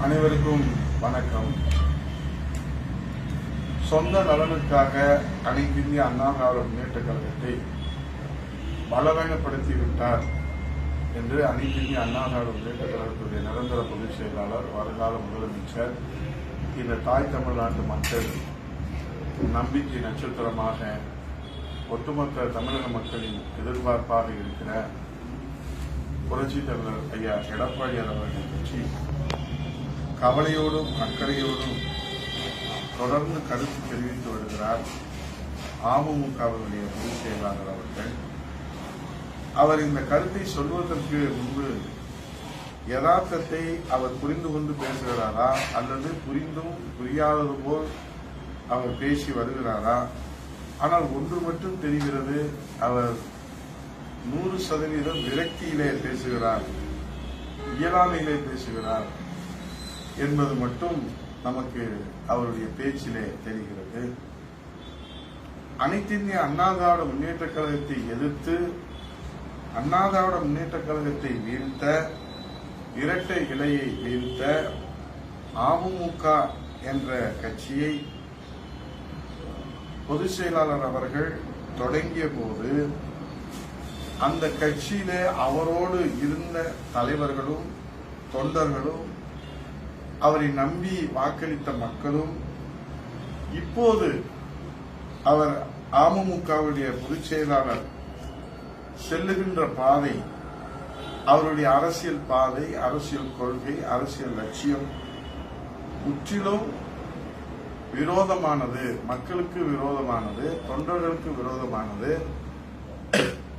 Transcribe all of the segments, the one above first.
அனைவருக்கும் வணக்கம். சொந்த நலனுக்காக அனைத்து இந்திய அண்ணா திராவிட முன்னேற்ற கழகத்தை பலவீனப்படுத்திவிட்டார் என்று அனைத்திந்திய அண்ணா திராவிட முன்னேற்ற கழகத்துடைய நிரந்தர பொதுச் செயலாளர் வருங்கால முதலமைச்சர் இந்த தாய் தமிழ்நாட்டு மக்கள் நம்பிக்கை நட்சத்திரமாக ஒட்டுமொத்த தமிழக மக்களின் எதிர்பார்ப்பாக இருக்கிற புரட்சி தலைவர் ஐயா எடப்பாடியார் அவர்கள் பற்றி கவலையோடும் அக்கறையோடும் தொடர்ந்து கருத்து தெரிவித்து வருகிறார் அமமுகவினுடைய பொதுச் செயலாளர் அவர்கள். அவர் இந்த கருத்தை சொல்வதற்கு முன்பு யதார்த்தத்தை அவர் புரிந்து கொண்டு பேசுகிறாரா அல்லது புரிந்தும் புரியாதது போல் அவர் பேசி வருகிறாரா? ஆனால் ஒன்று மட்டும் தெரிகிறது அவர் நூறு சதவீதம் விரக்தியிலே பேசுகிறார் இயலாமையிலே பேசுகிறார். என்பது மட்டும் நமக்கு அவருடைய பேச்சிலே தெரிகிறது. அனைத்து இந்திய அண்ணா திராவிட முன்னேற்ற கழகத்தை எதிர்த்து அண்ணா திராவிட முன்னேற்ற கழகத்தை வீழ்த்த இரட்டை இலையை வீழ்த்த அமமுக என்ற கட்சியை பொதுச் செயலாளர் அவர்கள் தொடங்கிய போது அந்த கட்சியிலே அவரோடு இருந்த தலைவர்களும் தொண்டர்களும் அவரை நம்பி வாக்களித்த மக்களும் இப்போது அவர் அமமுகவுடைய பொதுச் செயலாளர் செல்லுகின்ற பாதை அவருடைய அரசியல் பாதை அரசியல் கொள்கை அரசியல் லட்சியம் முற்றிலும் விரோதமானது மக்களுக்கு விரோதமானது தொண்டர்களுக்கு விரோதமானது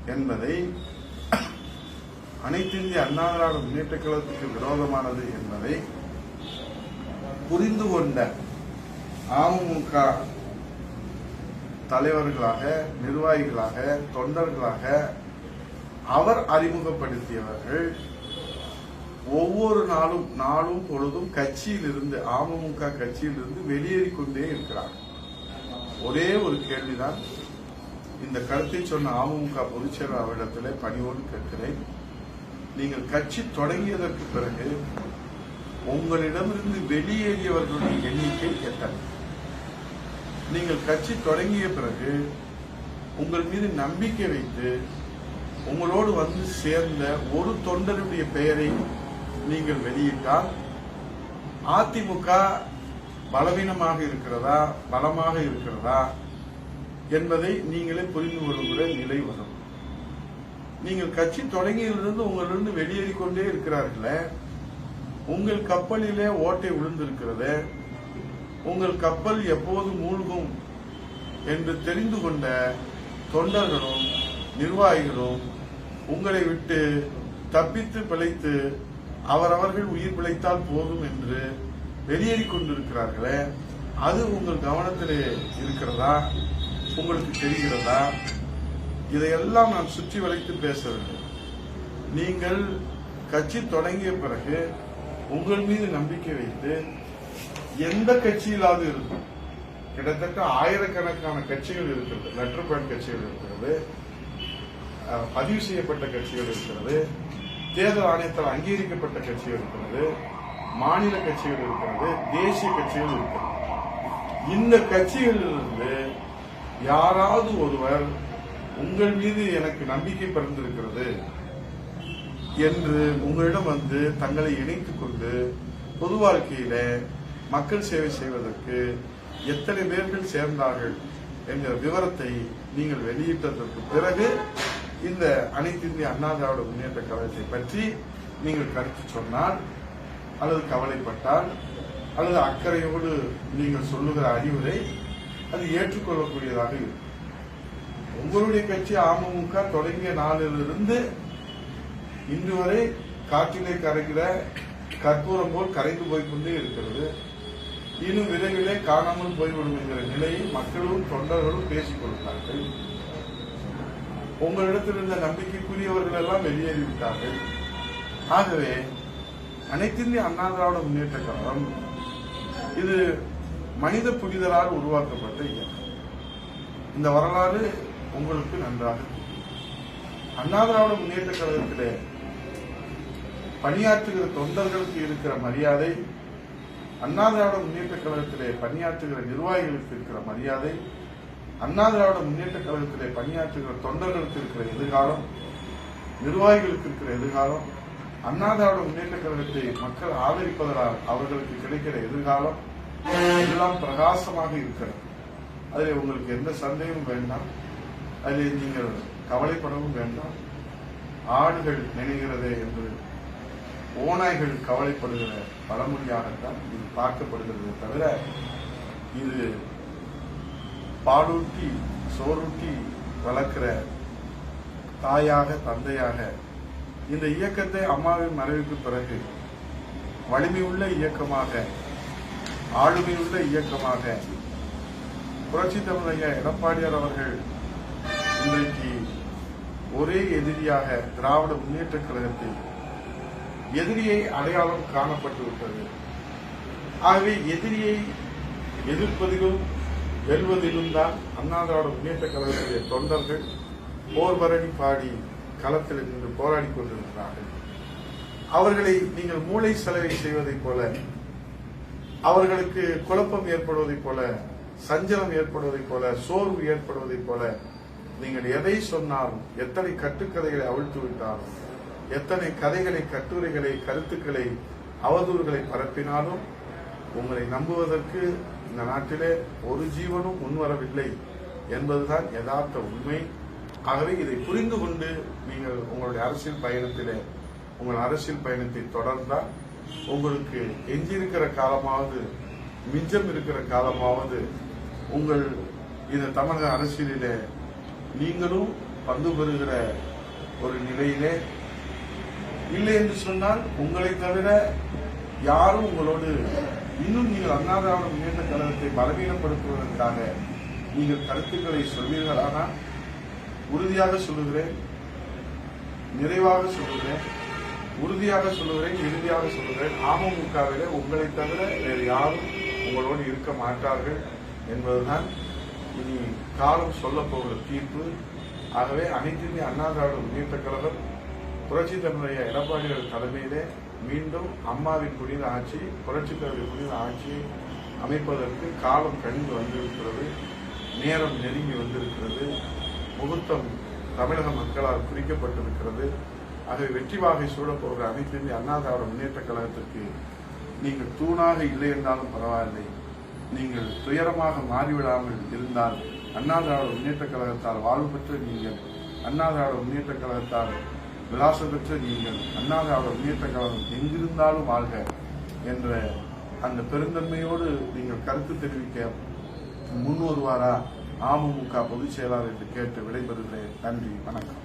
என்பதை அனைத்து இந்திய அண்ணா திராவிட முன்னேற்ற கழகத்துக்கு விரோதமானது என்பதை புரிந்து கொண்ட அமமுக தலைவர்களாக நிர்வாகிகளாக தொண்டர்களாக அவர் அறிமுகப்படுத்தியவர்கள் ஒவ்வொரு நாளும் நாளும் பொழுதும் கட்சியிலிருந்து அமமுக கட்சியிலிருந்து வெளியேறி கொண்டே இருக்கிறார். ஒரே ஒரு கேள்விதான். இந்த கருத்தை சொன்ன அமமுக பொதுச் செயலாளர் அவரிடத்திலே பணிவோடு கேட்கிறேன். நீங்கள் கட்சி தொடங்கியதற்கு பிறகு உங்களிடமிருந்து வெளியேறியவர்களுடைய எண்ணிக்கை எத்தனை? நீங்கள் கட்சி தொடங்கிய பிறகு உங்கள் மீது நம்பிக்கை வைத்து உங்களோடு வந்து சேர்ந்த ஒரு தொண்டருடைய பெயரை நீங்கள் வெளியிட்டால் அதிமுக பலவீனமாக இருக்கிறதா பலமாக இருக்கிறதா என்பதை நீங்களே புரிந்து கொள்ளுகிற நிலை வரும். நீங்கள் கட்சி தொடங்கியிலிருந்து உங்களிருந்து வெளியேறிக்கொண்டே இருக்கிறார்களே உங்கள் கப்பலிலே ஓட்டை விழுந்திருக்கிறது உங்கள் கப்பல் எப்போது மூழ்கும் என்று தெரிந்து கொண்ட தொண்டர்களும் நிர்வாகிகளும் உங்களை விட்டு தப்பித்து பிழைத்து அவரவர்கள் உயிர் பிழைத்தால் போதும் என்று வெளியேறி கொண்டிருக்கிறார்களே அது உங்கள் கவனத்திலே இருக்கிறதா? உங்களுக்கு தெரிகிறதா? இதையெல்லாம் நான் சுற்றி வளைத்து பேசவில்லை நீங்கள் கட்சி தொடங்கிய பிறகு உங்கள் மீது நம்பிக்கை வைத்து எந்த கட்சியிலாவது இருக்கும் கிட்டத்தட்ட ஆயிரக்கணக்கான கட்சிகள் இருக்கிறது லெட்டர் பேட் கட்சிகள் இருக்கிறது பதிவு செய்யப்பட்ட கட்சிகள் இருக்கிறது தேர்தல் ஆணையத்தால் அங்கீகரிக்கப்பட்ட கட்சிகள் இருக்கிறது மாநில கட்சிகள் இருக்கிறது தேசிய கட்சிகள் இருக்கிறது. இந்த கட்சிகளிலிருந்து யாராவது ஒருவர் உங்கள் மீது எனக்கு நம்பிக்கை பிறந்திருக்கிறது என்று உங்களிடம் வந்து தங்களை இணைத்துக் கொண்டு பொது வாழ்க்கையில மக்கள் சேவை செய்வதற்கு எத்தனை பேர்கள் சேர்ந்தார்கள் என்கிற விவரத்தை நீங்கள் வெளியிட்டதற்கு பிறகு இந்த அனைத்து இந்திய அண்ணா திராவிட முன்னேற்ற கழகத்தை பற்றி நீங்கள் கருத்து சொன்னால் அல்லது கவலைப்பட்டால் அல்லது அக்கறையோடு நீங்கள் சொல்லுகிற அறிவுரை அது ஏற்றுக்கொள்ளக்கூடியதாக இருக்கும். உங்களுடைய கட்சி அமமுக தொடங்கிய நாளிலிருந்து இன்று வரை காற்றிலே கரைகிற கற்பூரம் போல் கரைந்து போய்க்கொண்டே இருக்கிறது. இன்னும் விரைவிலே காணாமல் போய்விடும் என்கிற நிலையை மக்களும் தொண்டர்களும் பேசிக் கொள்கிறார்கள். உங்களிடத்தில் இருந்த நம்பிக்கைக்குரியவர்கள் எல்லாம் வெளியேறிவிட்டார்கள் ஆகவே அனைத்திந்திய அண்ணா திராவிட முன்னேற்ற கழகம் இது மனித புனிதரால் உருவாக்கப்பட்ட இயக்கம். இந்த வரலாறு உங்களுக்கு நன்றாக அண்ணா திராவிட முன்னேற்ற கழகத்திலே பணியாற்றுகிற தொண்டர்களுக்கு இருக்கிற மரியாதை அண்ணா திராவிட முன்னேற்ற கழகத்திலே பணியாற்றுகிற நிர்வாகிகளுக்கு இருக்கிற மரியாதை அண்ணா திராவிட முன்னேற்ற கழகத்திலே பணியாற்றுகிற தொண்டர்களுக்கு இருக்கிற எதிர்காலம் நிர்வாகிகளுக்கு இருக்கிற எதிர்காலம் அண்ணா திராவிட முன்னேற்ற கழகத்தை மக்கள் ஆதரிப்பதனால் அவர்களுக்கு கிடைக்கிற எதிர்காலம் எல்லாம் பிரகாசமாக இருக்கிறது. அதில் உங்களுக்கு எந்த சந்தேகமும் வேண்டாம். அதில் நீங்கள் கவலைப்படவும் வேண்டாம். ஆடுகள் நினைகிறதே என்று ஓநாய்கள் கவலைப்படுகிற பழமொழியாகத்தான் இது பார்க்கப்படுகிறது தவிர இது பாலூட்டி சோறூட்டி வளர்க்கிற தாயாக தந்தையாக இந்த இயக்கத்தை அம்மாவின் மறைவுக்கு பிறகு வலிமையுள்ள இயக்கமாக ஆளுமையுள்ள இயக்கமாக புரட்சி தமிழக எடப்பாடியார் அவர்கள் இன்றைக்கு ஒரே எதிரியாக திராவிட முன்னேற்ற கழகத்தில் எதிரியை அடையாளம் காணப்பட்டு விட்டது ஆகவே எதிரியை எதிர்ப்பதிலும் வெல்வதிலும் தான் அண்ணா திராவிட முன்னேற்ற கழகத்துடைய தொண்டர்கள் போர்பரணி பாடி களத்தில் நின்று போராடி கொண்டிருக்கிறார்கள். அவர்களை நீங்கள் மூளை செலவை செய்வதைப் போல அவர்களுக்கு குழப்பம் ஏற்படுவதைப் போல சஞ்சலம் ஏற்படுவதைப் போல சோர்வு ஏற்படுவதைப் போல நீங்கள் எதை சொன்னாலும் எத்தனை கட்டுக்கதைகளை அவிழ்த்து விட்டாலும் எத்தனை கதைகளை கட்டுரைகளை கருத்துக்களை அவதூறுகளை பரப்பினாலும் உங்களை நம்புவதற்கு இந்த நாட்டிலே ஒரு ஜீவனும் முன்வரவில்லை என்பதுதான் யதார்த்த உண்மை. ஆகவே இதை புரிந்து கொண்டு நீங்கள் உங்களுடைய அரசியல் பயணத்திலே உங்கள் அரசியல் பயணத்தை தொடர்ந்தால் உங்களுக்கு எஞ்சியிருக்கிற காலமாவது மிஞ்சம் இருக்கிற காலமாவது உங்கள் இந்த தமிழக அரசியலிலே நீங்களும் பங்கு பெறுகிற ஒரு நிலையிலே இல்லை என்று சொன்னால் உங்களை தவிர யாரும் உங்களோடு இன்னும் நீங்கள் அண்ணா திராவிட முன்னேற்ற கழகத்தை பலவீனப்படுத்துவதற்காக நீங்கள் கருத்துக்களை சொல்வீர்களானால் உறுதியாக சொல்லுகிறேன். நிறைவாக சொல்லுகிறேன். உறுதியாக சொல்லுகிறேன் இறுதியாக சொல்லுகிறேன். அமமுகவிலே உங்களை தவிர வேறு யாரும் உங்களோடு இருக்க மாட்டார்கள் என்பதுதான் இனி காலம் சொல்லப்போகிற தீர்ப்பு. ஆகவே அனைத்து இந்திய அண்ணா திராவிட முன்னேற்ற கழகம். புரட்சி எடப்பாடிகள் தலைமையிலே மீண்டும் அம்மாவின் புனித ஆட்சி புரட்சி தலைவர் புனித ஆட்சி அமைப்பதற்கு காலம் கணிந்து வந்திருக்கிறது. நேரம் நெருங்கி வந்திருக்கிறது. முகூர்த்தம் தமிழக மக்களால் குறிக்கப்பட்டிருக்கிறது. ஆகவே வெற்றி வாகை சூழப்போகிற அனைத்து இந்திய அண்ணா திராவிட முன்னேற்ற கழகத்திற்கு நீங்கள் தூணாக இல்லை என்றாலும் பரவாயில்லை. நீங்கள் துயரமாக மாறிவிடாமல் இருந்தால் அண்ணா திராவிட முன்னேற்ற கழகத்தால் வாழ்வு பெற்று நீங்கள் அண்ணா திராவிட முன்னேற்ற கழகத்தால் விலாசம் பெற்ற நீங்கள் அண்ணாவை திராவிட முன்னேற்ற கழகம் எங்கிருந்தாலும் வாழ்க என்ற அந்த பெருந்தன்மையோடு நீங்கள் கருத்து தெரிவிக்க முன் வருவாரா? அமமுக பொதுச் செயலாளர் என்று கேட்டு விடைபெறுகிறேன். நன்றி வணக்கம்.